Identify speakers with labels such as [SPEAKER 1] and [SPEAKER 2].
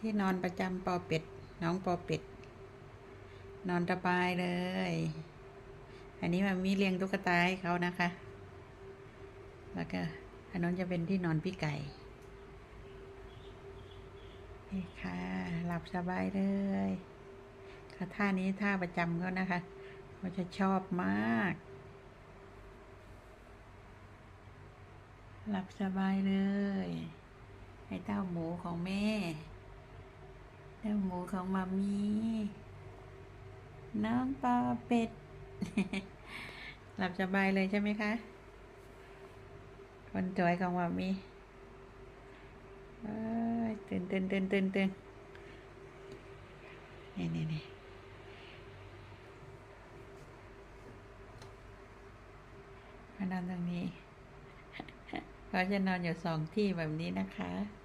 [SPEAKER 1] ที่นอนประจำปอเป็ด น้องปอเป็ด นอนสบายเลย อันนี้มันมีเลี้ยงตุ๊กตาให้เขานะคะ แล้วก็อันนั้นจะเป็นที่นอนพี่ไก่นี่ค่ะ หลับสบายเลยค่ะท่านี้ท่าประจำเขานะคะเขาจะชอบมาก หลับสบายเลย ไอ้เต้าหมูของแม่ เต้าหมูของมามีน้องปลาเป็ด หลับสบายเลยใช่ไหมคะ คนสวยของมามีเตื่นตื่นตื่นตื่นตื่นนี่นี่นี่มานอนตรงนี้ เขาจะนอนอยู่สองที่แบบนี้นะคะ